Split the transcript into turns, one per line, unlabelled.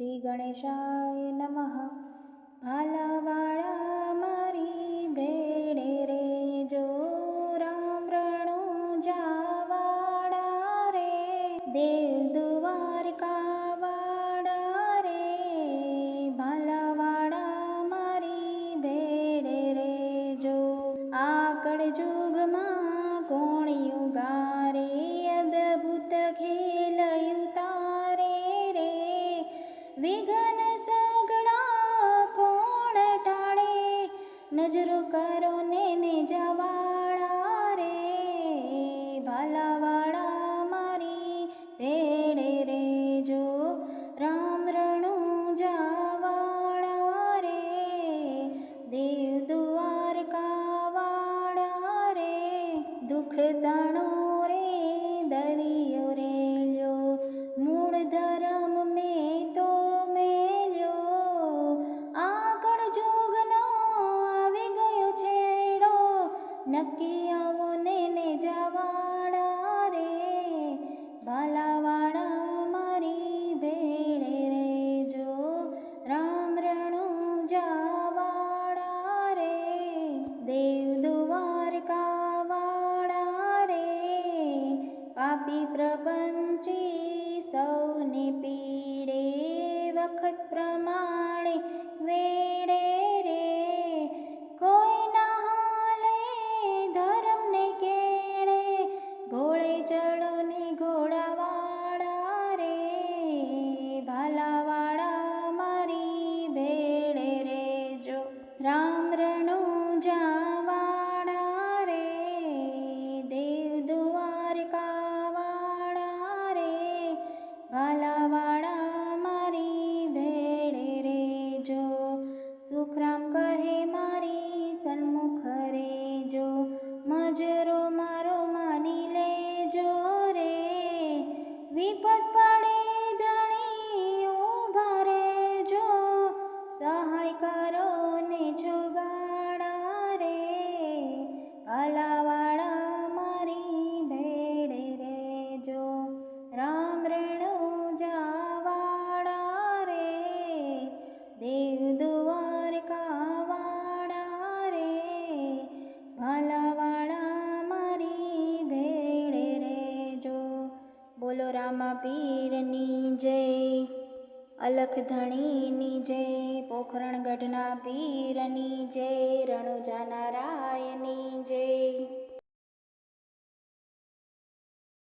શ્રી ગણેશાય નમઃ ભાલાવાળા મારી ભેડે રે જો રામ રણું જાવાળા રે દેવ દ્વારકા વાળા રે ભાલાવાળા મારી ભેડે રે જો આકળ જુગમાં કોણ યુગારે અદભુત ખેલયું વિઘ્ન સગડા કોણ ટાળે નજરો કરો ને ને જવાળા રે. ભાલાવાળા મારી ભેડે રે જો રામ રણુ જવાળા રે. દેવ દ્વારકા વાળા રે. દુઃખ તાણો નક્કી આવો ને ને જવાડા રે ભાલાવાળા મારી ભેળે રે જો રામ રણું જાવાડા રે દેવ દ્વારકા વાળા રે પાપી પ્રપંચી સૌને પીડે વખત પ્રમાણે વિપત પડે ધણી ઊભા રેજો સહાય કરો ને જોગાડા રે. ભાલાવાળા રામા પીરની જય અલખ ધણીની જય પોખરણગઢના પીરની જય રણુજા નારાયણની જય